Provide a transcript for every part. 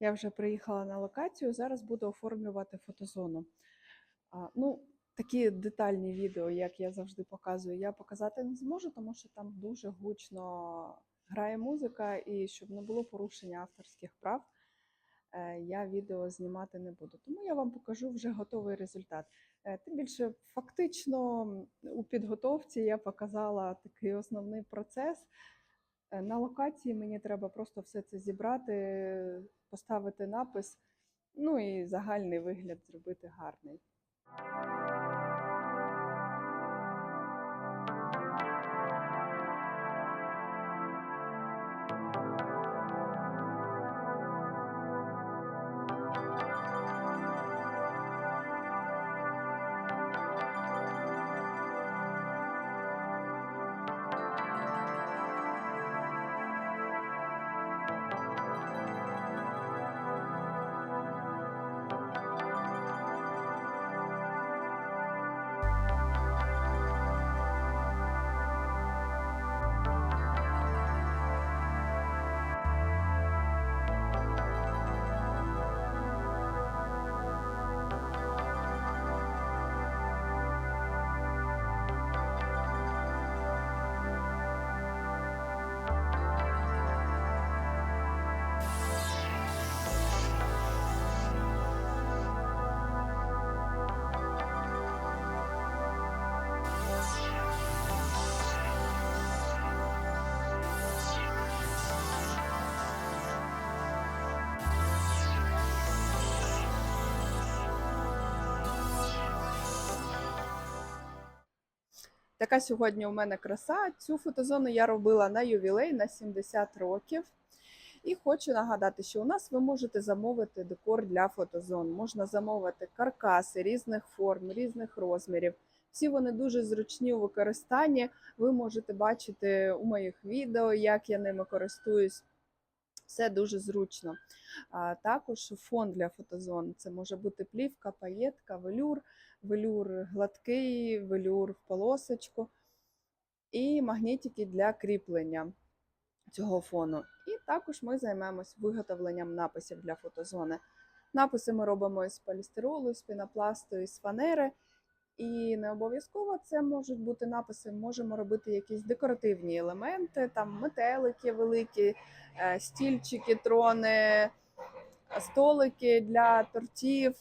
Я вже приїхала на локацію, зараз буду оформлювати фотозону. А, ну, такі детальні відео, як я завжди показую, я показати не зможу, тому що там дуже гучно грає музика, і щоб не було порушення авторських прав, е, я відео знімати не буду. Тому я вам покажу вже готовий результат. Е, Тим більше, фактично, у підготовці я показала такий основний процес. Е, На локації мені треба просто все це зібрати, поставити напис, ну і загальний вигляд зробити гарний. Така сьогодні у мене краса. Цю фотозону я робила на ювілей на 70 років. І хочу нагадати, що у нас ви можете замовити декор для фотозон. Можна замовити каркаси різних форм, різних розмірів. Всі вони дуже зручні у використанні. Ви можете бачити у моїх відео, як я ними користуюсь. Все дуже зручно. А також фон для фотозон. Це може бути плівка, паєтка, велюр, велюр гладкий, велюр в полосочку і магнітики для кріплення цього фону. І також ми займемось виготовленням написів для фотозони. Написи ми робимо із полістиролу, з пінопласту, із фанери. І не обов'язково це можуть бути написи. Можемо робити якісь декоративні елементи, там метелики великі, е, стільчики, трони, столики для тортів.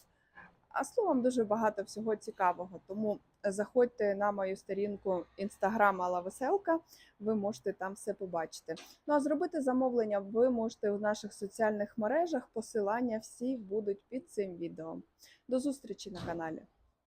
А словом, дуже багато всього цікавого. Тому заходьте на мою сторінку Instagram Алла Веселка, ви можете там все побачити. Ну а зробити замовлення ви можете у наших соціальних мережах. Посилання всі будуть під цим відео. До зустрічі на каналі.